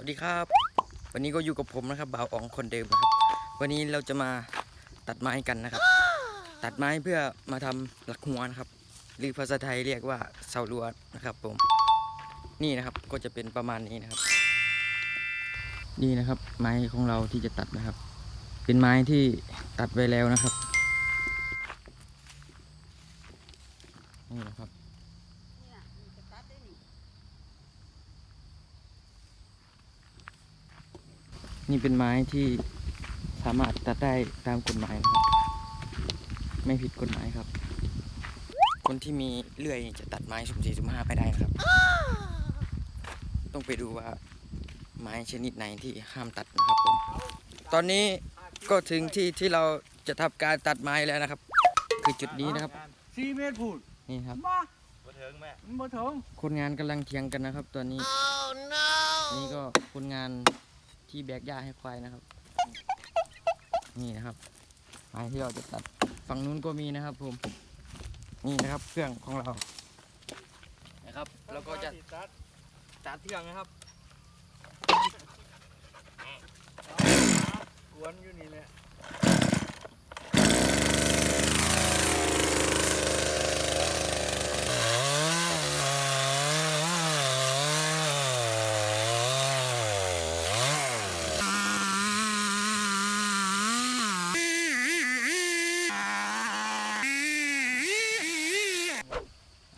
วัสดีครับ วันนี้ก็อยู่กับผมนะครับบ่าวอ๋องคนเดิมนะครับ วันนี้เราจะมาตัดไม้กันนะครับ ตัดไม้เพื่อมาทำหลักหัวนะครับ หรือภาษาไทยเรียกว่าเสาลวดนะครับ ผม นี่นะครับก็จะเป็นประมาณนี้นะครับ นี่นะครับ ไม้ของเราที่จะตัดนะครับ เป็นไม้ที่ตัดไว้แล้วนะครับนี่นะครับ นี่เป็นไม้ที่สามารถตัดได้ตามกฎหมายนะครับ ไม่ผิดกฎหมายครับ คนที่มีเลื่อยจะตัดไม้สุ่มสี่สุ่มห้าไม่ได้นะครับ ต้องไปดูว่าไม้ชนิดไหนที่ห้ามตัดนะครับผมตอนนี้ก็ถึงที่ที่เราจะทำการตัดไม้แล้วนะครับ คือจุดนี้นะครับสี่เมตรพูดนี่ครับมาบ่ถึงแม่มันบ่ถึงคนงานกำลังเถียงกันนะครับตอนนี้นี่ก็คนงาน ที่แบกหญ้าให้ควายนะครับ นี่นะครับไม้ที่เราจะตัดฝั่งนู้นก็มีนะครับผมนี่นะครับเครื่องของเรานะครับแล้วก็จะตัดเครื่องนะครับกวนอยู่นี่แหละ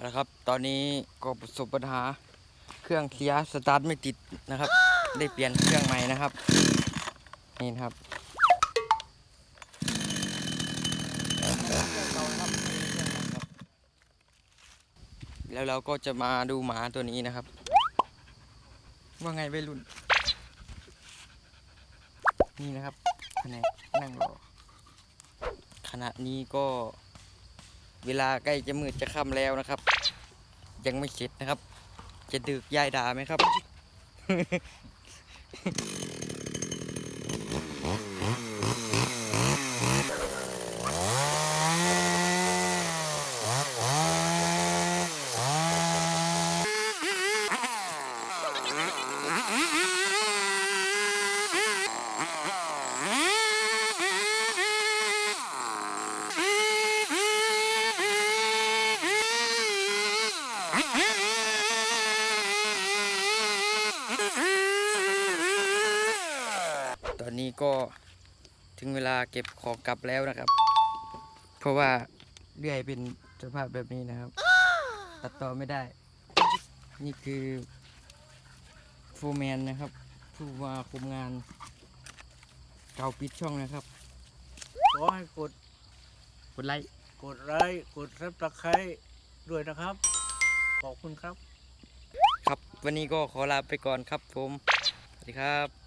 นะครับ ตอนนี้ก็ประสบปัญหาเครื่องเสียสตาร์ทไม่ติดนะครับ ได้เปลี่ยนเครื่องใหม่นะครับนี่นครับแล้วเราก็จะมาดูหมาตัวนี้นะครับ ว่าไงวัยรุ่น นี่นะครับแผนกนั่งรอขณะนี้ก็ เวลาใกล้จะมืดจะค่ำแล้วนะครับ ยังไม่เสร็จนะครับ จะดึกยายด่าไหมครับ อนนี้ก็ถึงเวลาเก็บของกลับแล้วนะครับ เพราะว่าเลื่อยเป็นสภาพแบบนี้นะครับ ตัดต่อไม่ได้ นี่คือโฟร์แมนนะครับ ผู้มาคุมงาน เก่าปิดช่องนะครับ ขอให้กดกดไลค์กดไลค์กดซับสไครต์ด้วยนะครับ ขอบคุณครับ ครับวันนี้ก็ขอลาไปก่อนครับผม สวัสดีครับ